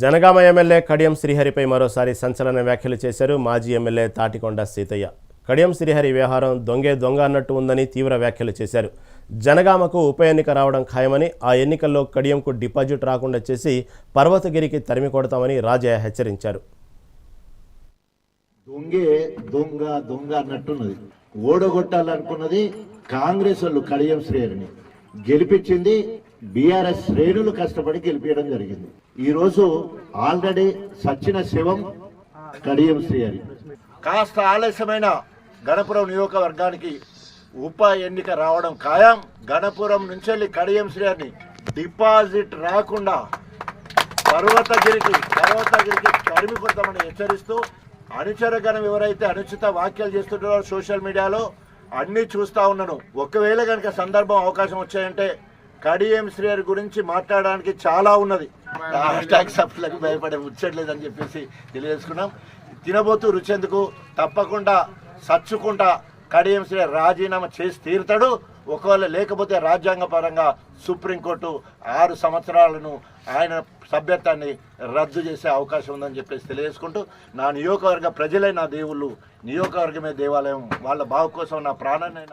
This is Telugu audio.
జనగామ ఎమ్మెల్యే కడియం శ్రీహరిపై మరోసారి సంచలన వ్యాఖ్యలు చేశారు మాజీ ఎమ్మెల్యే తాటికొండ సీతయ్య. కడియం శ్రీహరి వ్యవహారం దొంగే దొంగ అన్నట్టు ఉందని తీవ్ర వ్యాఖ్యలు చేశారు. జనగామకు ఉప ఎన్నిక రావడం ఖాయమని ఆ ఎన్నికల్లో కడియంకు డిపాజిట్ రాకుండా చేసి పర్వతగిరికి తరిమి కొడతామని రాజయ్య హెచ్చరించారు. దొంగే దొంగ దొంగ అన్నట్టున్నది. ఓడగొట్టాలనుకున్నది కాంగ్రెస్ వాళ్ళు కడియం శ్రీహరిని. గెలిపించింది బీఆర్ఎస్ శ్రేణులు కష్టపడి గెలిపించడం జరిగింది. ఈరోజు ఆల్రెడీ సచ్చిన శివం కడియం శ్రీ కాస్త ఆలస్యమైన గణపురం నియోజకవర్గానికి ఉప ఎన్నిక రావడం ఖాయం. గణపురం నుంచి వెళ్ళి కడియం శ్రేణి డిపాజిట్ రాకుండా పర్వతగిరికి పర్వతగిరికి తరిమి హెచ్చరిస్తూ అనుచరగణం ఎవరైతే అనుచిత వ్యాఖ్యలు చేస్తుంటారో సోషల్ మీడియాలో అన్నీ చూస్తూ ఉన్నాను. ఒకవేళ కనుక సందర్భం అవకాశం వచ్చాయంటే కడియం శ్రేయర్ గురించి మాట్లాడడానికి చాలా ఉన్నది. హ్యాష్టాగ్ సభ్యులకు భయపడే ముచ్చట్లేదని చెప్పేసి తెలియజేసుకున్నాం. తినబోతూ రుచెందుకు తప్పకుండా సచ్చుకుంటా కడియంశ్రీ రాజీనామా చేసి తీరుతాడు. ఒకవేళ లేకపోతే రాజ్యాంగపరంగా సుప్రీంకోర్టు ఆరు సంవత్సరాలను ఆయన సభ్యత్వాన్ని రద్దు చేసే అవకాశం ఉందని చెప్పేసి తెలియజేసుకుంటూ నా నియోజకవర్గ ప్రజలే నా దేవుళ్ళు నియోజకవర్గమే దేవాలయం వాళ్ళ బాగు కోసం నా ప్రాణాన్ని